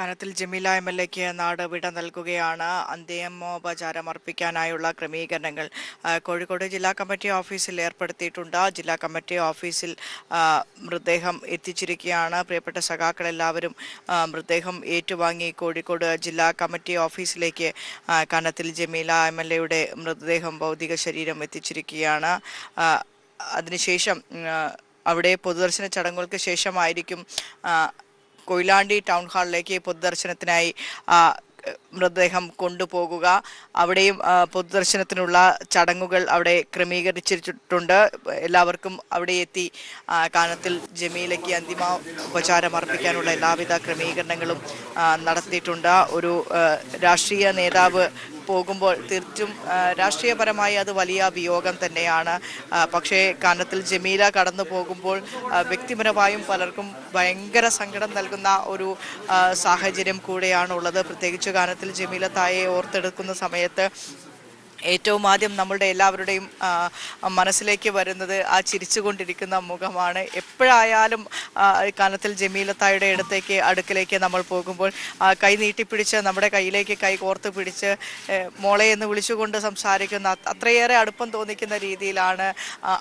കനത്തിൽ Jameela M L എക്ക് നാട് വിട നൽകുകയാണ്. അന്തിമോപചാരം അർപ്പിക്കാനായുള്ള ക്രമീകരണങ്ങൾ കോഴിക്കോട് ജില്ലാ കമ്മിറ്റി ഓഫീസിൽ ഏർപ്പെടുത്തിയിട്ടുണ്ട്. ജില്ലാ കമ്മിറ്റി ഓഫീസിൽ മൃതദേഹം എത്തിച്ചിരിക്കുകയാണ്. പ്രിയപ്പെട്ട സഖാക്കൾ എല്ലാവരും മൃതദേഹം ഏറ്റുവാങ്ങി കോഴിക്കോട് ജില്ലാ കമ്മിറ്റി ഓഫീസിലേക്ക് കനത്തിൽ ജമീല എം എൽ എയുടെ മൃതദേഹം ഭൗതിക ശരീരം എത്തിച്ചിരിക്കുകയാണ്. അതിനുശേഷം അവിടെ പൊതുദർശന ചടങ്ങുകൾക്ക് ശേഷമായിരിക്കും കൊയിലാണ്ടി ടൗൺ ഹാളിലേക്ക് പൊതുദർശനത്തിനായി മൃതദേഹം കൊണ്ടുപോകുക. അവിടെയും പൊതുദർശനത്തിനുള്ള ചടങ്ങുകൾ അവിടെ ക്രമീകരിച്ചിട്ടുണ്ട്. എല്ലാവർക്കും അവിടെ എത്തി കാനത്തിൽ ജമീലയ്ക്ക് അന്തിമ ഉപചാരം അർപ്പിക്കാനുള്ള എല്ലാവിധ ക്രമീകരണങ്ങളും നടത്തിയിട്ടുണ്ട്. ഒരു രാഷ്ട്രീയ നേതാവ് പോകുമ്പോൾ തീർച്ചും രാഷ്ട്രീയപരമായി അത് വലിയ വിയോഗം തന്നെയാണ്. പക്ഷേ കാനത്തിൽ ജമീല കടന്നു പോകുമ്പോൾ വ്യക്തിപരമായും പലർക്കും ഭയങ്കര സങ്കടം നൽകുന്ന ഒരു സാഹചര്യം കൂടെയാണുള്ളത്. പ്രത്യേകിച്ച് കാനത്തിൽ ജമീല തായെ ഓർത്തെടുക്കുന്ന സമയത്ത് ഏറ്റവും ആദ്യം നമ്മളുടെ എല്ലാവരുടെയും മനസ്സിലേക്ക് വരുന്നത് ആ ചിരിച്ചുകൊണ്ടിരിക്കുന്ന മുഖമാണ്. എപ്പോഴായാലും കാലത്തിൽ ജമീലത്തായുടെ അടുത്തേക്ക് അടുക്കിലേക്ക് നമ്മൾ പോകുമ്പോൾ കൈ നീട്ടിപ്പിടിച്ച് നമ്മുടെ കയ്യിലേക്ക് കൈ കോർത്ത് പിടിച്ച് മോളെ എന്ന് വിളിച്ചുകൊണ്ട് സംസാരിക്കുന്ന അത്രയേറെ അടുപ്പം തോന്നിക്കുന്ന രീതിയിലാണ്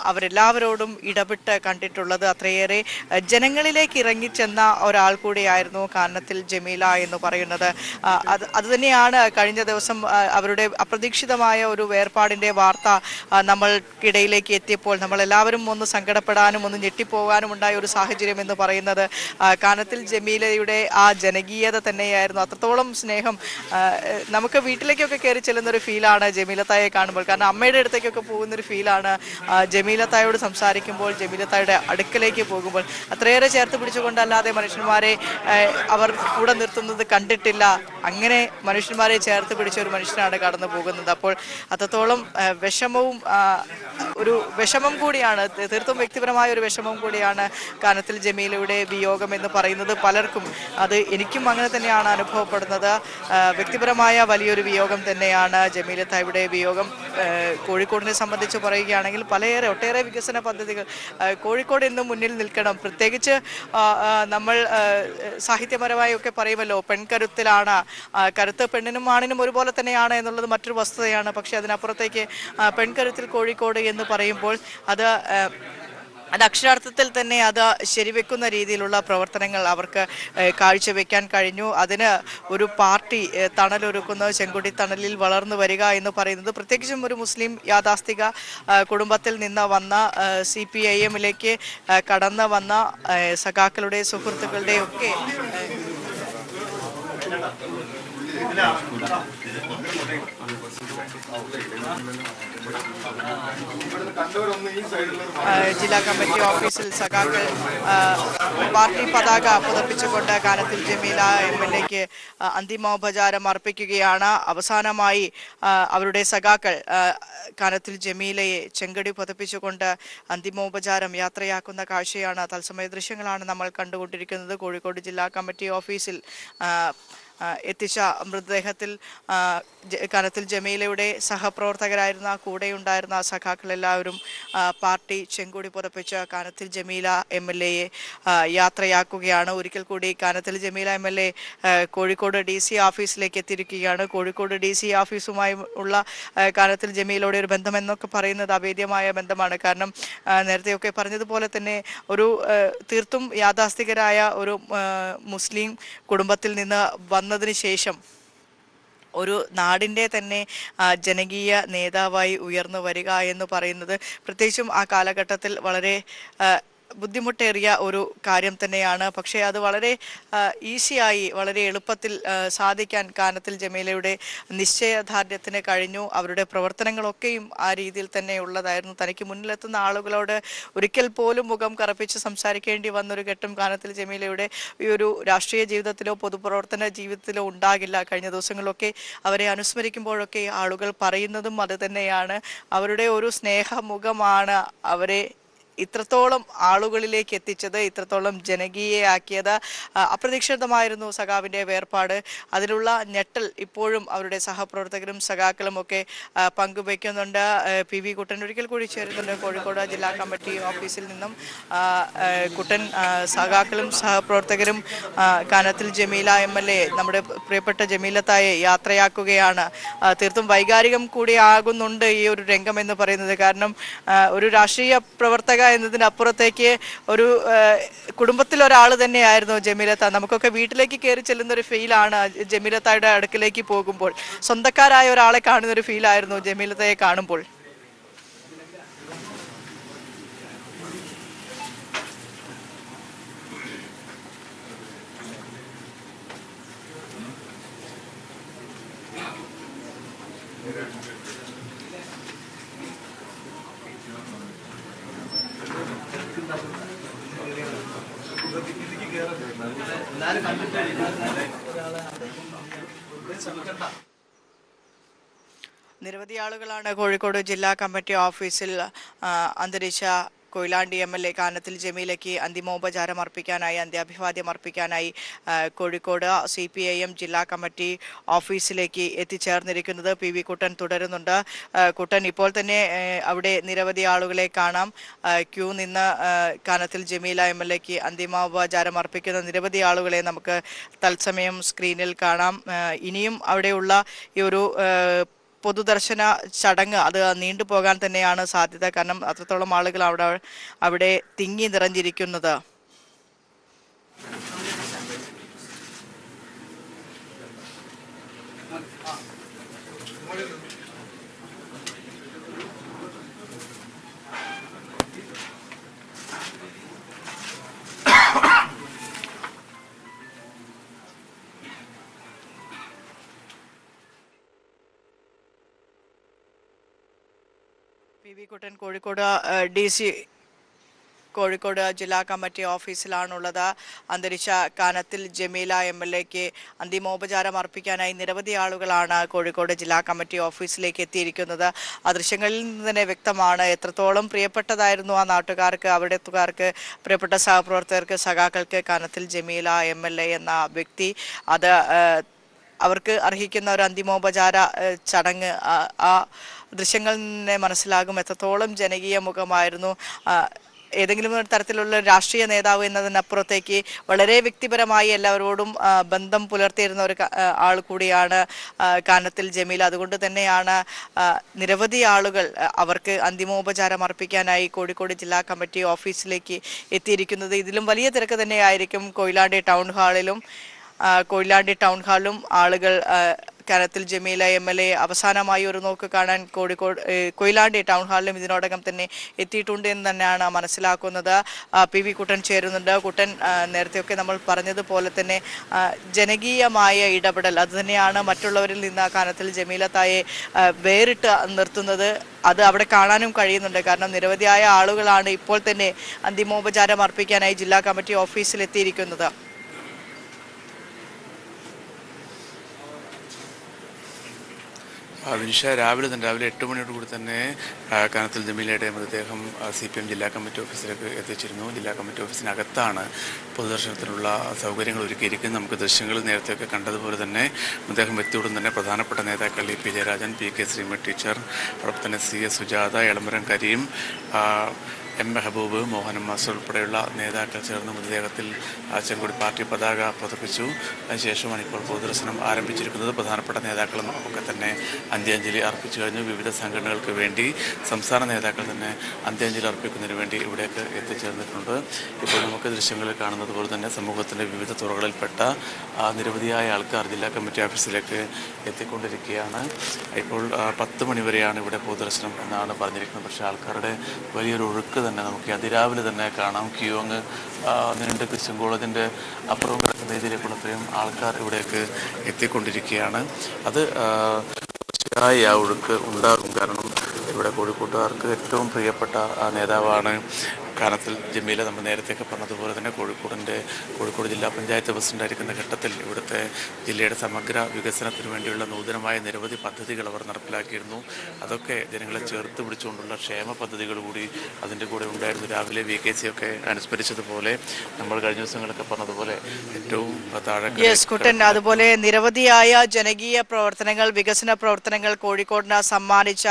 അവരെല്ലാവരോടും ഇടപെട്ട് കണ്ടിട്ടുള്ളത്. അത്രയേറെ ജനങ്ങളിലേക്ക് ഇറങ്ങിച്ചെന്ന ഒരാൾ കൂടിയായിരുന്നു കാനത്തിൽ ജമീല എന്ന് പറയുന്നത്. അത് അതുതന്നെയാണ് കഴിഞ്ഞ ദിവസം അവരുടെ അപ്രതീക്ഷിതമായ ഒരു വേർപാടിന്റെ വാർത്ത നമ്മൾക്കിടയിലേക്ക് എത്തിയപ്പോൾ നമ്മൾ എല്ലാവരും ഒന്ന് സങ്കടപ്പെടാനും ഒന്ന് ഞെട്ടിപ്പോകാനും ഉണ്ടായ ഒരു സാഹചര്യം എന്ന് പറയുന്നത് കാനത്തിൽ ജമീലയുടെ ആ ജനകീയത തന്നെയായിരുന്നു. അത്രത്തോളം സ്നേഹം നമുക്ക് വീട്ടിലേക്കൊക്കെ കയറി ചെല്ലുന്ന ഒരു ഫീലാണ് ജമീലത്തായെ കാണുമ്പോൾ. കാരണം അമ്മയുടെ അടുത്തേക്കൊക്കെ പോകുന്ന ഒരു ഫീലാണ് ജമീലത്തായോട് സംസാരിക്കുമ്പോൾ ജമീലത്തായുടെ അടുക്കലേക്ക് പോകുമ്പോൾ. അത്രയേറെ ചേർത്ത് പിടിച്ചുകൊണ്ടല്ലാതെ മനുഷ്യന്മാരെ അവർ കൂടെ നിർത്തുന്നത് കണ്ടിട്ടില്ല. അങ്ങനെ മനുഷ്യന്മാരെ ചേർത്ത് പിടിച്ച ഒരു മനുഷ്യനാണ് കടന്നു പോകുന്നത് അപ്പോൾ അത്രത്തോളം വിഷമവും ഒരു വിഷമം കൂടിയാണ് തീർത്തും വ്യക്തിപരമായ ഒരു വിഷമം കൂടിയാണ് കാനത്തിൽ ജമീലയുടെ വിയോഗം എന്ന് പറയുന്നത് പലർക്കും. അത് എനിക്കും അങ്ങനെ തന്നെയാണ് അനുഭവപ്പെടുന്നത്. വ്യക്തിപരമായ വലിയൊരു വിയോഗം തന്നെയാണ് ജമീല തായുടെ വിയോഗം. കോഴിക്കോടിനെ സംബന്ധിച്ച് പറയുകയാണെങ്കിൽ പലയേറെ ഒട്ടേറെ വികസന പദ്ധതികൾ കോഴിക്കോട് ഇന്നും മുന്നിൽ നിൽക്കണം. പ്രത്യേകിച്ച് നമ്മൾ സാഹിത്യപരമായി ഒക്കെ പറയുമല്ലോ പെൺകരുത്തിലാണ് കരുത്ത് പെണ്ണിനും ആണിനും ഒരുപോലെ തന്നെയാണ് എന്നുള്ളത് മറ്റൊരു വസ്തുതയാണ്. പക്ഷെ അതിനപ്പുറത്തേക്ക് ആ, പെൺകരുത്തിൽ കോഴിക്കോട് എന്ന് പറയുമ്പോൾ അത് അത് അക്ഷരാർത്ഥത്തിൽ തന്നെ അത് ശരിവെക്കുന്ന രീതിയിലുള്ള പ്രവർത്തനങ്ങൾ അവർക്ക് കാഴ്ചവെക്കാൻ കഴിഞ്ഞു. അതിന് ഒരു പാർട്ടി തണലൊരുക്കുന്ന. ചെങ്കുടി തണലിൽ വളർന്നു വരിക എന്ന് പറയുന്നത് പ്രത്യേകിച്ചും ഒരു മുസ്ലിം യാഥാസ്ഥിക കുടുംബത്തിൽ നിന്ന് വന്ന സി പി ഐ എമ്മിലേക്ക് കടന്നു വന്ന സഖാക്കളുടെ സുഹൃത്തുക്കളുടെ ഒക്കെ ഏഹ്, ആ, ജില്ലാ കമ്മിറ്റി ഓഫീസിൽ സഖാക്കൾ പാർട്ടി പതാക പുതപ്പിച്ചുകൊണ്ട് കാനത്തിൽ ജമീല എം എൽ എക്ക് അന്തിമോപചാരം അർപ്പിക്കുകയാണ്. അവസാനമായി അവരുടെ സഖാക്കൾ കാനത്തിൽ ജമീലയെ ചെങ്കടി പുതപ്പിച്ചുകൊണ്ട് അന്തിമോപചാരം യാത്രയാക്കുന്ന കാഴ്ചയാണ് തത്സമയ ദൃശ്യങ്ങളാണ് നമ്മൾ കണ്ടുകൊണ്ടിരിക്കുന്നത്. കോഴിക്കോട് ജില്ലാ കമ്മിറ്റി ഓഫീസിൽ എത്തിച്ച മൃതദേഹത്തിൽ കനത്തിൽ ജമീലയുടെ സഹപ്രവർത്തകരായിരുന്ന കൂടെ ഉണ്ടായിരുന്ന സഖാക്കളെല്ലാവരും പാർട്ടി ചെങ്കൊടി പുറപ്പിച്ച കാനത്തിൽ ജമീല എം എൽ എയെ യാത്രയാക്കുകയാണ്. ഒരിക്കൽ കൂടി Kanathil Jameela M L A Kozhikode D C ഓഫീസിലേക്ക് എത്തിയിരിക്കുകയാണ്. കോഴിക്കോട് ഡി സി ഓഫീസുമായി ഉള്ള കാനത്തിൽ ജമീലയുടെ ഒരു ബന്ധമെന്നൊക്കെ പറയുന്നത് അഭേദ്യമായ ബന്ധമാണ്. കാരണം നേരത്തെയൊക്കെ പറഞ്ഞതുപോലെ തന്നെ ഒരു തീർത്തും യാഥാസ്ഥികരായ ഒരു മുസ്ലിം കുടുംബത്തിൽ നിന്ന് വന്നതിന് ശേഷം ഒരു നാടിന്റെ തന്നെ ജനകീയ നേതാവായി ഉയർന്നു വരിക എന്ന് പറയുന്നത് പ്രത്യേകിച്ചും ആ കാലഘട്ടത്തിൽ വളരെ ബുദ്ധിമുട്ടേറിയ ഒരു കാര്യം തന്നെയാണ്. പക്ഷേ അത് വളരെ ഈസിയായി വളരെ എളുപ്പത്തിൽ സാധിക്കാൻ കാനത്തിൽ ജമീലയുടെ നിശ്ചയദാർഢ്യത്തിന് കഴിഞ്ഞു. അവരുടെ പ്രവർത്തനങ്ങളൊക്കെയും ആ രീതിയിൽ തന്നെ ഉള്ളതായിരുന്നു. തനിക്ക് മുന്നിലെത്തുന്ന ആളുകളോട് ഒരിക്കൽ പോലും മുഖം കറപ്പിച്ച് സംസാരിക്കേണ്ടി വന്നൊരു ഘട്ടം കാനത്തിൽ ജമീലയുടെ ഈ ഒരു രാഷ്ട്രീയ ജീവിതത്തിലോ പൊതുപ്രവർത്തന ജീവിതത്തിലോ ഉണ്ടാകില്ല. കഴിഞ്ഞ ദിവസങ്ങളിലൊക്കെ അവരെ അനുസ്മരിക്കുമ്പോഴൊക്കെ ആളുകൾ പറയുന്നതും അത് തന്നെയാണ്. അവരുടെ ഒരു സ്നേഹമുഖമാണ് അവരെ ഇത്രത്തോളം ആളുകളിലേക്ക് എത്തിച്ചത് ഇത്രത്തോളം ജനകീയയാക്കിയത് അപ്രതീക്ഷിതമായിരുന്നു സഖാവിന്റെ വേർപാട്. അതിലുള്ള ഞെട്ടൽ ഇപ്പോഴും അവരുടെ സഹപ്രവർത്തകരും സഖാക്കളും ഒക്കെ പങ്കുവയ്ക്കുന്നുണ്ട്. പി വി കുട്ടൻ ഒരിക്കൽ കൂടി ചേരുന്നുണ്ട്. കോഴിക്കോട് ജില്ലാ കമ്മിറ്റി ഓഫീസിൽ നിന്നും കുട്ടൻ സഖാക്കളും സഹപ്രവർത്തകരും Kanathil Jameela M L A നമ്മുടെ പ്രിയപ്പെട്ട ജമീലത്തായെ യാത്രയാക്കുകയാണ്. തീർത്തും വൈകാരികം കൂടി ആകുന്നുണ്ട് ഈ ഒരു രംഗം എന്ന് പറയുന്നത്. കാരണം ഒരു രാഷ്ട്രീയ പ്രവർത്തക എന്നതിനപ്പുറത്തേക്ക് ഒരു കുടുംബത്തിൽ ഒരാൾ തന്നെയായിരുന്നു ജമീലത്ത. നമുക്കൊക്കെ വീട്ടിലേക്ക് കയറി ചെല്ലുന്ന ഒരു ഫീലാണ് ജമീലത്തായുടെ അടുക്കിലേക്ക് പോകുമ്പോൾ. സ്വന്തക്കാരായ ഒരാളെ കാണുന്ന ഒരു ഫീലായിരുന്നു ജമീലത്തയെ കാണുമ്പോൾ. നിരവധി ആളുകളാണ് കോഴിക്കോട് ജില്ലാ കമ്മിറ്റി ഓഫീസിൽ അന്തരിച്ച Koyilandy M L A Kanathil ജമീലയ്ക്ക് അന്തിമോപചാരം അർപ്പിക്കാനായി അന്ത്യാഭിവാദ്യം അർപ്പിക്കാനായി Kozhikode C P I M ജില്ലാ കമ്മിറ്റി ഓഫീസിലേക്ക് എത്തിച്ചേർന്നിരിക്കുന്നത് പി വി കുട്ടൻ തുടരുന്നുണ്ട്. കുട്ടൻ ഇപ്പോൾ തന്നെ അവിടെ നിരവധി ആളുകളെ കാണാം. ക്യൂ നിന്ന് കാനത്തിൽ ജമീല എം എൽ എക്ക് അന്തിമോപചാരം അർപ്പിക്കുന്ന നിരവധി ആളുകളെ നമുക്ക് തത്സമയം സ്ക്രീനിൽ കാണാം. ഇനിയും അവിടെയുള്ള ഈ ഒരു പൊതുദർശന ചടങ്ങ് അത് നീണ്ടുപോകാൻ തന്നെയാണ് സാധ്യത. കാരണം അത്രത്തോളം ആളുകൾ അവിടെ അവിടെ തിങ്ങി നിറഞ്ഞിരിക്കുന്നത്. P V Kuttan Kozhikode D C Kozhikode ജില്ലാ കമ്മിറ്റി ഓഫീസിലാണുള്ളത്. അന്തരിച്ച കാനത്തിൽ ജമീല എം എൽ എക്ക് അന്തിമോപചാരം അർപ്പിക്കാനായി നിരവധി ആളുകളാണ് കോഴിക്കോട് ജില്ലാ കമ്മിറ്റി ഓഫീസിലേക്ക് എത്തിയിരിക്കുന്നത്. അദൃശ്യങ്ങളിൽ ദൃശ്യങ്ങളിൽ നിന്ന് തന്നെ വ്യക്തമാണ് എത്രത്തോളം പ്രിയപ്പെട്ടതായിരുന്നു ആ നാട്ടുകാർക്ക് അവിടെത്തുകാർക്ക് പ്രിയപ്പെട്ട സഹപ്രവർത്തകർക്ക് സഖാക്കൾക്ക് കാനത്തിൽ ജമീല എം എന്ന വ്യക്തി. അത് അവർക്ക് അർഹിക്കുന്ന ഒരു അന്തിമോപചാര ചടങ്ങ് ആ ദൃശ്യങ്ങളിൽ മനസ്സിലാകും. എത്രത്തോളം ജനകീയ മുഖമായിരുന്നു. ഏതെങ്കിലും തരത്തിലുള്ള രാഷ്ട്രീയ നേതാവ് എന്നതിനപ്പുറത്തേക്ക് വളരെ വ്യക്തിപരമായി എല്ലാവരോടും ബന്ധം പുലർത്തിയിരുന്ന ഒരു ആൾ കൂടിയാണ് കാനത്തിൽ ജമീൽ. അതുകൊണ്ട് തന്നെയാണ് നിരവധി ആളുകൾ അവർക്ക് അന്തിമോപചാരം അർപ്പിക്കാനായി കോഴിക്കോട് ജില്ലാ കമ്മിറ്റി ഓഫീസിലേക്ക് എത്തിയിരിക്കുന്നത്. ഇതിലും വലിയ തിരക്ക് തന്നെയായിരിക്കും കൊയിലാണ്ടി ടൗൺ ഹാളിലും. കൊയിലാണ്ടി ടൗൺ ഹാളിലും ആളുകൾ ആ, കരത്തിൽ ജമീല എം എൽ എ അവസാനമായി ഒരു നോക്ക് കാണാൻ കോഴിക്കോട് കൊയിലാണ്ടി ടൗൺ ഹാളിലും ഇതിനോടകം തന്നെ എത്തിയിട്ടുണ്ട് എന്ന് തന്നെയാണ് മനസ്സിലാക്കുന്നത്. പി വി കുട്ടൻ ചേരുന്നുണ്ട്. കുട്ടൻ നേരത്തെയൊക്കെ നമ്മൾ പറഞ്ഞതുപോലെ തന്നെ ജനകീയമായ ഇടപെടൽ അതുതന്നെയാണ് മറ്റുള്ളവരിൽ നിന്ന് ആ കാലത്തിൽ ജമീല തായെ വേറിട്ട് നിർത്തുന്നത്. അത് അവിടെ കാണാനും കഴിയുന്നുണ്ട്. കാരണം നിരവധിയായ ആളുകളാണ് ഇപ്പോൾ തന്നെ അന്തിമോപചാരം അർപ്പിക്കാനായി ജില്ലാ കമ്മിറ്റി ഓഫീസിൽ എത്തിയിരിക്കുന്നത് വിനിഷ രാവിലെ തന്നെ രാവിലെ എട്ട് മണിയോട് കൂടി തന്നെ കനത്തിൽ ജമീലയുടെ മൃതദേഹം സി പി എം ജില്ലാ കമ്മിറ്റി ഓഫീസിലേക്ക് എത്തിച്ചിരുന്നു. ജില്ലാ കമ്മിറ്റി ഓഫീസിനകത്താണ് പൊതുദർശനത്തിനുള്ള സൗകര്യങ്ങൾ ഒരുക്കിയിരിക്കുന്നത്. നമുക്ക് ദൃശ്യങ്ങൾ നേരത്തെയൊക്കെ കണ്ടതുപോലെ തന്നെ മൃതദേഹം എത്തിയോടും തന്നെ പ്രധാനപ്പെട്ട നേതാക്കൾ E P Jayarajan P K Sreema teacher അതോടൊപ്പം തന്നെ C S Sujatha Elamaram Kareem M. Mehaboob Mohanan master ഉൾപ്പെടെയുള്ള നേതാക്കൾ ചേർന്ന് മൃതദേഹത്തിൽ ആ, പാർട്ടി പതാക പുതപ്പിച്ചു അതിനുശേഷമാണ് ഇപ്പോൾ പൊതുദർശനം ആരംഭിച്ചിരിക്കുന്നത്. പ്രധാനപ്പെട്ട നേതാക്കളും ഒക്കെ തന്നെ അന്ത്യാഞ്ജലി അർപ്പിച്ചു കഴിഞ്ഞു. വിവിധ സംഘടനകൾക്ക് വേണ്ടി സംസ്ഥാന നേതാക്കൾ തന്നെ അന്ത്യാഞ്ജലി അർപ്പിക്കുന്നതിന് വേണ്ടി ഇവിടേക്ക് എത്തിച്ചേർന്നിട്ടുണ്ട്. ഇപ്പോൾ നമുക്ക് ദൃശ്യങ്ങളിൽ കാണുന്നത് പോലെ തന്നെ സമൂഹത്തിന്റെ വിവിധ തുറകളിൽപ്പെട്ട നിരവധിയായ ആൾക്കാർ ജില്ലാ കമ്മിറ്റി ഓഫീസിലേക്ക് എത്തിക്കൊണ്ടിരിക്കുകയാണ്. ഇപ്പോൾ പത്ത് മണിവരെയാണ് ഇവിടെ പൊതുദർശനം എന്നാണ് പറഞ്ഞിരിക്കുന്നത്. പക്ഷേ ആൾക്കാരുടെ വലിയൊരു ഒഴുക്ക് തന്നെ നമുക്ക് അതിരാവിലെ തന്നെ കാണാം. ക്യൂ അങ്ങ് ആ, നീണ്ട് ക്രിസ്ത്യൻ കോളേജിന്റെ അപ്പുറം കിടക്കുന്ന രീതിയിലേക്കുള്ള ആൾക്കാർ ഇവിടേക്ക് എത്തിക്കൊണ്ടിരിക്കുകയാണ്. അത് തീർച്ചയായും ആ ഒഴുക്ക് ഉണ്ടാകും. കാരണം ഇവിടെ കോഴിക്കോട്ടുകാർക്ക് ഏറ്റവും പ്രിയപ്പെട്ട ആ നേതാവാണ് കാനത്തിൽ ജമീല നമ്മൾ നേരത്തെയൊക്കെ പറഞ്ഞതുപോലെ തന്നെ കോഴിക്കോടിന്റെ കോഴിക്കോട് ജില്ലാ പഞ്ചായത്ത് പ്രസിഡന്റായിരിക്കുന്ന ഘട്ടത്തിൽ ഇവിടുത്തെ ജില്ലയുടെ സമഗ്ര വികസനത്തിന് വേണ്ടിയുള്ള നൂതനമായ നിരവധി പദ്ധതികൾ അവർ നടപ്പിലാക്കിയിരുന്നു. അതൊക്കെ ജനങ്ങളെ ചേർത്ത് പിടിച്ചുകൊണ്ടുള്ള ക്ഷേമ പദ്ധതികൾ കൂടി അതിന്റെ കൂടെ ഉണ്ടായിരുന്നു. രാവിലെ വി കെ സി ഒക്കെ അനുസ്മരിച്ചതുപോലെ നമ്മൾ കഴിഞ്ഞ ദിവസങ്ങളൊക്കെ പറഞ്ഞതുപോലെ ഏറ്റവും താഴെ അതുപോലെ നിരവധിയായ ജനകീയ പ്രവർത്തനങ്ങൾ വികസന പ്രവർത്തനങ്ങൾ കോഴിക്കോടിന് സമ്മാനിച്ച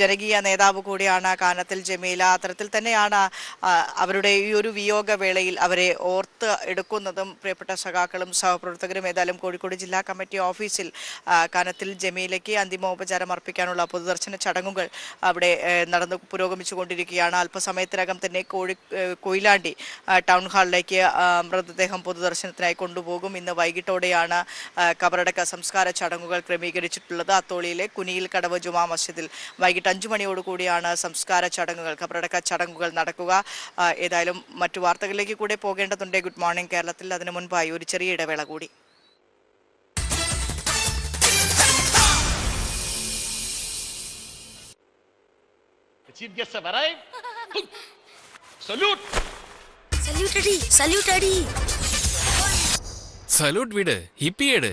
ജനകീയ നേതാവ് കൂടിയാണ് കാനത്തിൽ ജമീല. അത്തരത്തിൽ തന്നെയാണ് അവരുടെ ഈ ഒരു വിയോഗ വേളയിൽ അവരെ ഓർത്ത് എടുക്കുന്നതും പ്രിയപ്പെട്ട സഖാക്കളും സഹപ്രവർത്തകരും ഏതായാലും കോഴിക്കോട് ജില്ലാ കമ്മിറ്റി ഓഫീസിൽ കനത്തിൽ ജമീലയ്ക്ക് അന്തിമോപചാരം അർപ്പിക്കാനുള്ള പൊതുദർശന ചടങ്ങുകൾ അവിടെ നടന്നു പുരോഗമിച്ചുകൊണ്ടിരിക്കുകയാണ്. അല്പസമയത്തിനകം തന്നെ കോഴി കൊയിലാണ്ടി ടൗൺ ഹാളിലേക്ക് മൃതദേഹം പൊതുദർശനത്തിനായി കൊണ്ടുപോകും. ഇന്ന് വൈകിട്ടോടെയാണ് കബറടക്ക സംസ്കാര ചടങ്ങുകൾ ക്രമീകരിച്ചിട്ടുള്ളത്. അത്തോളിയിലെ കുനിയിൽ കടവ് ജുമാ മസ്ജിദിൽ വൈകിട്ട് അഞ്ചു മണിയോടുകൂടിയാണ് സംസ്കാര ചടങ്ങുകൾ കബറടക്ക ചടങ്ങുകൾ നടക്കുക. ഏതായാലും മറ്റു വാർത്തകളിലേക്ക് കൂടെ പോകേണ്ടതുണ്ട്. ഗുഡ് മോർണിംഗ് കേരളത്തിൽ. അതിനു മുൻപായി ഒരു ചെറിയ ഇടവേള കൂടി. Have arrived. Salute! സല്യൂട്ട് അടി സല്യൂട്ട് അടി സല്യൂട്ട് വിട് ഹിപ്പിയേട്